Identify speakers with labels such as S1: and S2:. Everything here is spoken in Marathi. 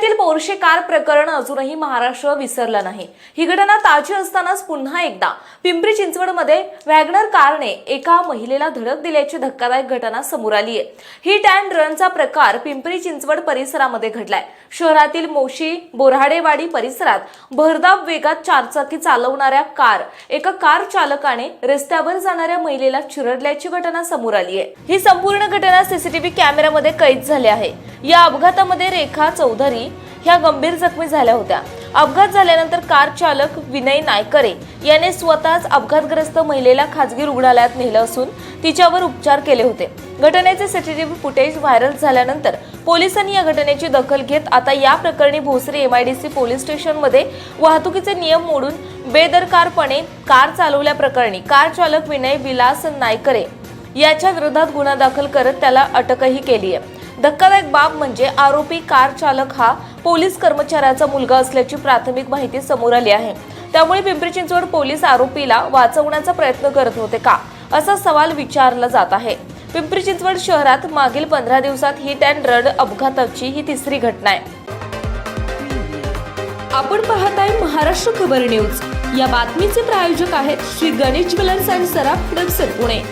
S1: पुण्यातील पोर्शे कार प्रकरण अजूनही महाराष्ट्र विसरला नाही. ही घटना ताजी असतानाच पुन्हा एकदा पिंपरी चिंचवडमध्ये वॅगनर कारने एका महिलेला धडक दिल्याची धक्कादायक घटना समोर आली आहे. हिट अँड रनचा प्रकार पिंपरी चिंचवड परिसरामध्ये घडलाय. शहरातील मोशी बोराडेवाडी परिसरात भरधाव वेगात चारचाकी चालवणाऱ्या कार एका कार चालकाने रस्त्यावर जाणाऱ्या महिलेला चिरडल्याची घटना समोर आली आहे. ही संपूर्ण घटना सीसीटीव्ही कॅमेऱ्यामध्ये कैद झाली आहे. या अपघातामध्ये रेखा चौधरी ह्या गंभीर जखमी झाल्या होत्या. अपघात झाल्यानंतर कार चालक विनय नायकरे याने स्वतःच अपघातग्रस्त महिलेला खाजगी रुग्णालयात नेलं असून तिच्यावर उपचार केले होते. घटनेचे सीसीटीव्ही फुटेज व्हायरल झाल्यानंतर पोलिसांनी या घटनेची दखल घेत आता या प्रकरणी भोसरी एमआयडीसी पोलीस स्टेशनमध्ये वाहतुकीचे नियम मोडून बेदरकारपणे कार चालवल्याप्रकरणी कार चालक विनय विलास नायकरे याच्या विरोधात गुन्हा दाखल करत त्याला अटकही केली आहे धक्कादायक बाब म्हणजे आरोपी कार चालक हा पोलीस कर्मचाऱ्याचा मुलगा असल्याची प्राथमिक माहिती समोर आली आहे. त्यामुळे पिंपरी चिंचवड पोलीस आरोपीला वाचवण्याचा प्रयत्न करत होते का असा सवाल विचारला जात आहे. पिंपरी चिंचवड शहरात मागील पंधरा दिवसात हिट अँड रन अपघाताची ही तिसरी घटना आहे. आपण पाहत आहे महाराष्ट्र खबर न्यूज. या बातमीचे प्रायोजक आहेत Shri Ganesh jewellers and Saraf Hadapsar Pune.